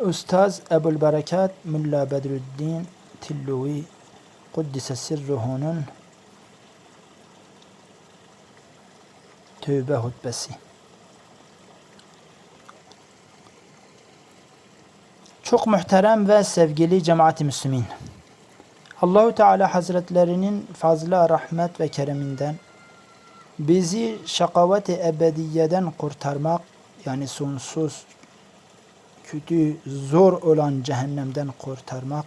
Ustaz Ebul Berekat Mulla Bedruddin Tilluvi Kuddise Sirruhu'nun Tövbe hutbesi. Çok muhterem ve sevgili cemaat-i Müslümin. Allahu Teala Hazretlerinin fazla rahmet ve kereminden bizi şakavet-i ebediyeden kurtarmak yani sonsuz kötü, zor olan cehennemden kurtarmak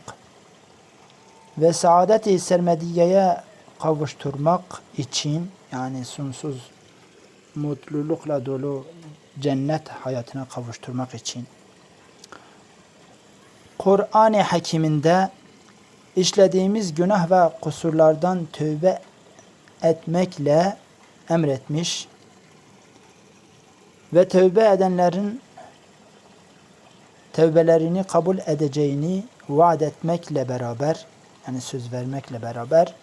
ve saadet-i sermediyeye kavuşturmak için yani sonsuz mutlulukla dolu cennet hayatına kavuşturmak için. Kur'an-ı Hakim'inde işlediğimiz günah ve kusurlardan tövbe etmekle emretmiş ve tövbe edenlerin tövbelerini kabul edeceğini vaat etmekle beraber yani söz vermekle beraber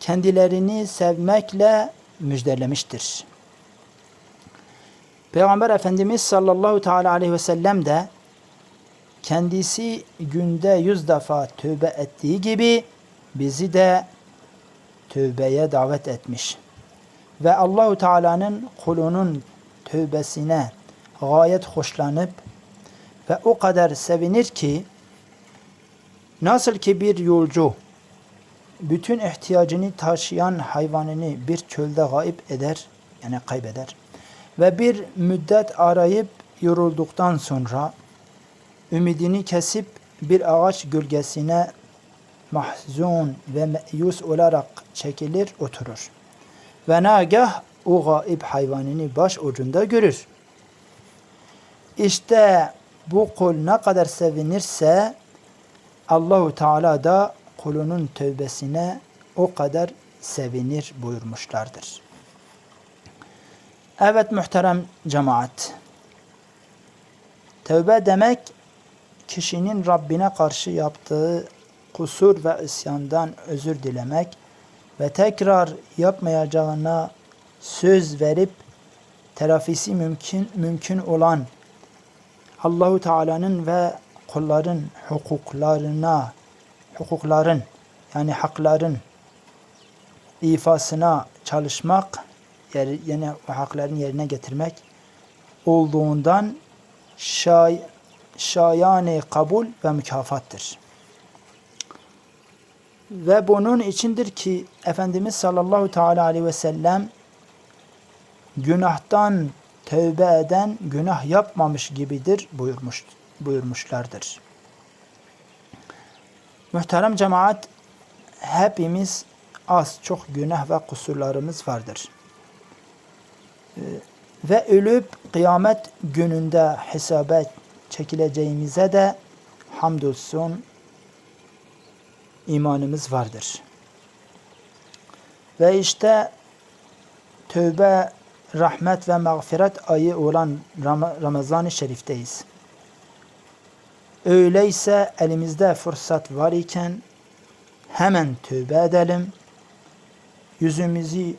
kendilerini sevmekle müjdelemiştir. Peygamber Efendimiz sallallahu teala aleyhi ve sellem de kendisi günde yüz defa tövbe ettiği gibi bizi de tövbeye davet etmiş. Ve Allahu Teala'nın kulunun tövbesine gayet hoşlanıp ve o kadar sevinir ki nasıl ki bir yolcu bütün ihtiyacını taşıyan hayvanını bir çölde gayip eder yani kaybeder ve bir müddet arayıp yorulduktan sonra ümidini kesip bir ağaç gölgesine mahzun ve meyus olarak çekilir oturur. Ve nagah o gaib hayvanını baş ucunda görür. İşte bu kul ne kadar sevinirse Allahu Teala da kulunun tövbesine o kadar sevinir buyurmuşlardır. Evet muhterem cemaat. Tövbe demek kişinin Rabbine karşı yaptığı kusur ve isyandan özür dilemek ve tekrar yapmayacağına söz verip telafisi mümkün mümkün olan Allahu Teala'nın ve kulların hukuklarına hukukların yani hakların ifasına çalışmak yani o hakların yerine getirmek olduğundan şay, şayane kabul ve mükafattır. Ve bunun içindir ki Efendimiz sallallahu teala aleyhi ve sellem günahtan tövbe eden günah yapmamış gibidir buyurmuş, buyurmuşlardır. Muhterem cemaat hepimiz az çok günah ve kusurlarımız vardır. Ve ölüp kıyamet gününde hesaba çekileceğimize de hamdolsun imanımız vardır. Ve işte tövbe, rahmet ve mağfiret ayı olan Ramazan-ı Şerif'teyiz. Öyleyse elimizde fırsat var iken hemen tövbe edelim. Yüzümüzü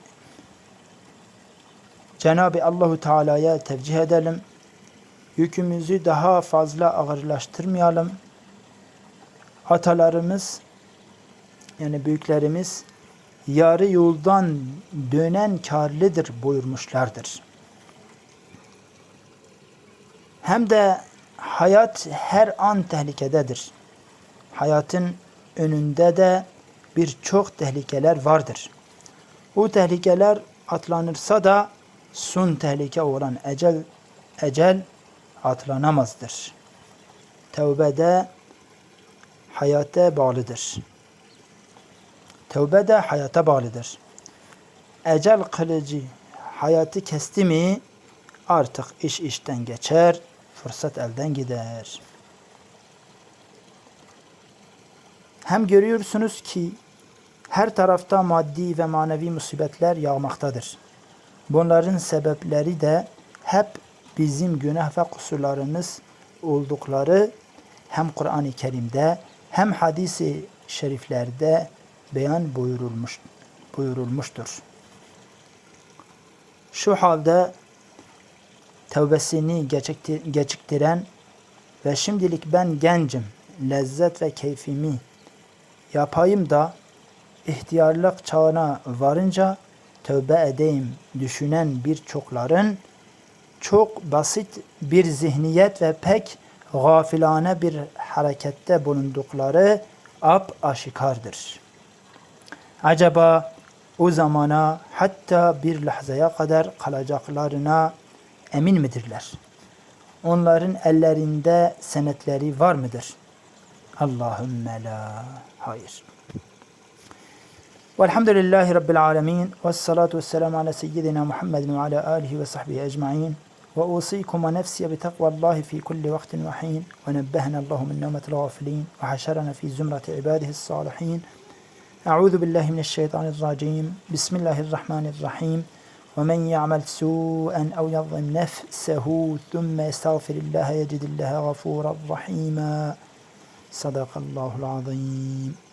Cenab-ı Allahu Teala'ya tevcih edelim. Yükümüzü daha fazla ağırlaştırmayalım. Atalarımız yani büyüklerimiz yarı yoldan dönen karlıdır buyurmuşlardır. Hem de hayat her an tehlikededir. Hayatın önünde de birçok tehlikeler vardır. Bu tehlikeler atlanırsa da son tehlike olan ecel ecel atlanamazdır. Tevbe hayata bağlıdır. Tevbe de hayata bağlıdır. Ecel kılıcı hayatı kesti mi artık iş işten geçer, fırsat elden gider. Hem görüyorsunuz ki her tarafta maddi ve manevi musibetler yağmaktadır. Bunların sebepleri de hep bizim günah ve kusurlarımız oldukları hem Kur'an-ı Kerim'de hem hadisi şeriflerde beyan buyurulmuş, buyurulmuştur. Şu halde tevbesini geciktiren Ve şimdilik ben gencim. Lezzet ve keyfimi yapayım da ihtiyarlık çağına varınca tövbe edeyim düşünen birçokların çok basit bir zihniyet ve pek gafilane bir harekette bulundukları ap aşikardır. Acaba o zamana hatta bir lahzaya kadar kalacaklarına emin midirler? Onların ellerinde senetleri var mıdır? Allahümme la. Hayır. Velhamdülillahi Rabbil alemin. Ve salatu ve selamu ala seyyidina Muhammedin ve ala alihi ve sahbihi ecma'in. Ve usikum ve nefsiye bi takvallahi fi kulli vaktin ve hin. Ve nebbehena Allahu min nevmetil gafilin. Ve أعوذ بالله من الشيطان الرجيم. بسم الله الرحمن الرحيم. ومن يعمل سوءا أو يظلم نفسه ثم يستغفر الله يجد الله غفورا رحيما. صدق الله العظيم.